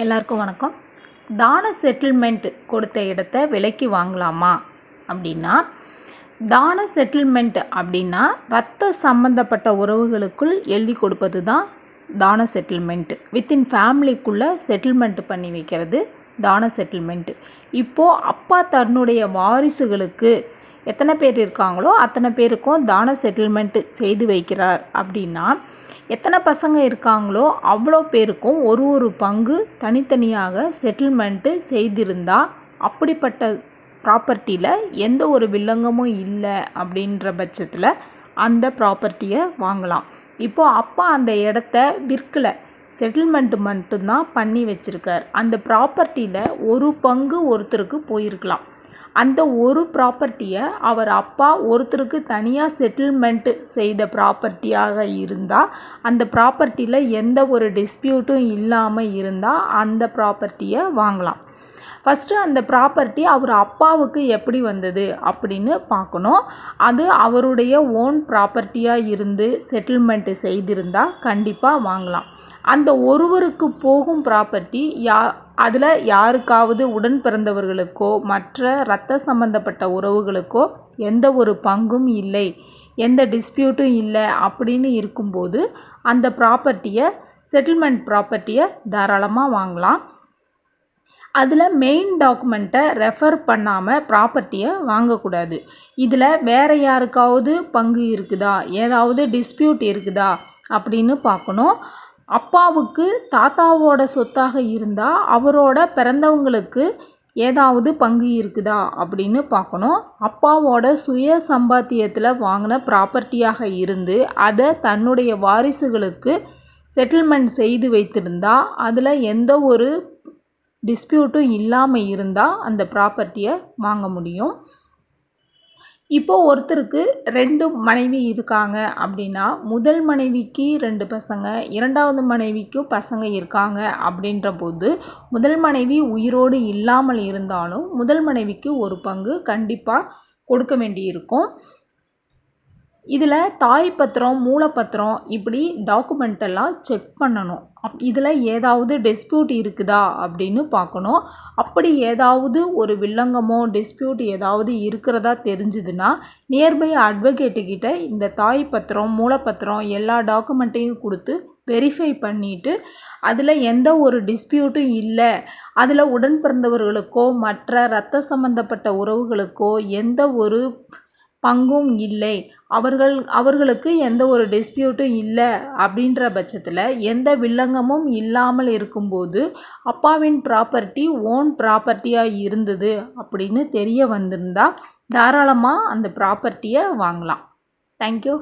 எல்லாருக்கும் வணக்கம். தான செட்டில்மெண்ட் கொடுத்த இடத்த விலைக்கு வாங்கலாமா? அப்படின்னா தான செட்டில்மெண்ட் அப்படின்னா ரத்த சம்மந்தப்பட்ட உறவுகளுக்குள் எழுதி கொடுப்பது தான் தான செட்டில்மெண்ட் வித்தின் ஃபேமிலிக்குள்ளே செட்டில்மெண்ட் பண்ணி வைக்கிறது தான செட்டில்மெண்ட் இப்போது அப்பா தன்னுடைய வாரிசுகளுக்கு எத்தனை பேர் இருக்காங்களோ அத்தனை பேருக்கும் தான செட்டில்மெண்ட் செய்து வைக்கிறார். அப்படின்னா எத்தனை பசங்க இருக்காங்களோ அவ்வளோ பேருக்கும் ஒரு ஒரு பங்கு தனித்தனியாக செட்டில்மெண்ட்டு செய்திருந்தால் அப்படிப்பட்ட ப்ராப்பர்ட்டியில் எந்த ஒரு வில்லங்கமும் இல்லை அப்படின்ற பட்சத்தில் அந்த ப்ராப்பர்ட்டியை வாங்கலாம். இப்போது அப்பா அந்த இடத்த விற்கலை. செட்டில்மெண்ட்டு மட்டும்தான் பண்ணி வச்சுருக்கார். அந்த ப்ராப்பர்ட்டியில் ஒரு பங்கு ஒருத்தருக்கு போயிருக்கலாம். அந்த ஒரு ப்ராப்பர்ட்டியை அவர் அப்பா ஒருத்தருக்கு தனியாக செட்டில்மெண்ட்டு செய்த ப்ராப்பர்ட்டியாக இருந்தால் அந்த ப்ராப்பர்ட்டியில் எந்த ஒரு டிஸ்பியூட்டும் இல்லாமல் இருந்தால் அந்த ப்ராப்பர்ட்டியை வாங்கலாம். ஃபஸ்ட்டு அந்த ப்ராப்பர்ட்டி அவர் அப்பாவுக்கு எப்படி வந்தது அப்படின்னு பார்க்கணும். அது அவருடைய ஓன் ப்ராப்பர்ட்டியாக இருந்து செட்டில்மெண்ட்டு செய்திருந்தால் கண்டிப்பாக வாங்கலாம். அந்த ஒருவருக்கு போகும் ப்ராப்பர்ட்டி யா அதில் யாருக்காவது உடன் பிறந்தவர்களுக்கோ மற்ற இரத்த சம்பந்தப்பட்ட உறவுகளுக்கோ எந்த ஒரு பங்கும் இல்லை. எந்த டிஸ்பியூட்டும் இல்லை அப்படின்னு இருக்கும்போது அந்த ப்ராப்பர்ட்டியை செட்டில்மெண்ட் ப்ராப்பர்ட்டியை தாராளமாக வாங்கலாம். அதில் மெயின் டாக்குமெண்ட்டை ரெஃபர் பண்ணாமல் ப்ராப்பர்ட்டியை வாங்கக்கூடாது. இதில் வேறு யாருக்காவது பங்கு இருக்குதா? ஏதாவது டிஸ்பியூட் இருக்குதா? அப்படின்னு பார்க்கணும். அப்பாவுக்கு தாத்தாவோட சொத்தாக இருந்தால் அவரோட பிறந்தவங்களுக்கு ஏதாவது பங்கு இருக்குதா? அப்படின்னு பார்க்கணும். அப்பாவோட சுய சம்பாத்தியத்தில் வாங்கின ப்ராப்பர்ட்டியாக இருந்து அதை தன்னுடைய வாரிசுகளுக்கு செட்டில்மெண்ட் செய்து வைத்திருந்தால் அதில் எந்த ஒரு டிஸ்பியூட்டும் இல்லாமல் இருந்தால் அந்த ப்ராப்பர்ட்டியை வாங்க முடியும். இப்போது ஒருத்தருக்கு ரெண்டு மனைவி இருக்காங்க அப்படின்னா முதல் மனைவிக்கு ரெண்டு பசங்க இரண்டாவது மனைவிக்கும் பசங்க இருக்காங்க அப்படின்ற போது முதல் மனைவி உயிரோடு இல்லாமல் இருந்தாலும் முதல் மனைவிக்கு ஒரு பங்கு கண்டிப்பாக கொடுக்க வேண்டியிருக்கும். இதில் தாய் பத்திரம் மூலப்பத்திரம் இப்படி டாக்குமெண்ட்டெல்லாம் செக் பண்ணணும். அப் இதில் ஏதாவது டிஸ்பியூட் இருக்குதா அப்படின்னு பார்க்கணும். அப்படி ஏதாவது ஒரு வில்லங்கமோ டிஸ்பியூட் ஏதாவது இருக்கிறதா தெரிஞ்சுதுன்னா நியர்பை அட்வொகேட்டுக்கிட்ட இந்த தாய் பத்திரம் மூலப்பத்திரம் எல்லா டாக்குமெண்ட்டையும் கொடுத்து வெரிஃபை பண்ணிவிட்டு அதில் எந்த ஒரு டிஸ்பியூட்டும் இல்லை. அதில் உடன் பிறந்தவர்களுக்கோ மற்ற ரத்த சம்மந்தப்பட்ட உறவுகளுக்கோ எந்த ஒரு பங்கும் இல்லை. அவர்கள் அவர்களுக்கு எந்த ஒரு டிஸ்பியூட்டும் இல்லை அப்படின்ற பட்சத்தில் எந்த வில்லங்கமும் இல்லாமல் இருக்கும்போது அப்பாவின் ப்ராப்பர்ட்டி ஓன் ப்ராப்பர்ட்டியாக இருந்தது அப்படின்னு தெரிய வந்திருந்தால் தாராளமாக அந்த ப்ராப்பர்ட்டியை வாங்கலாம். தேங்க்யூ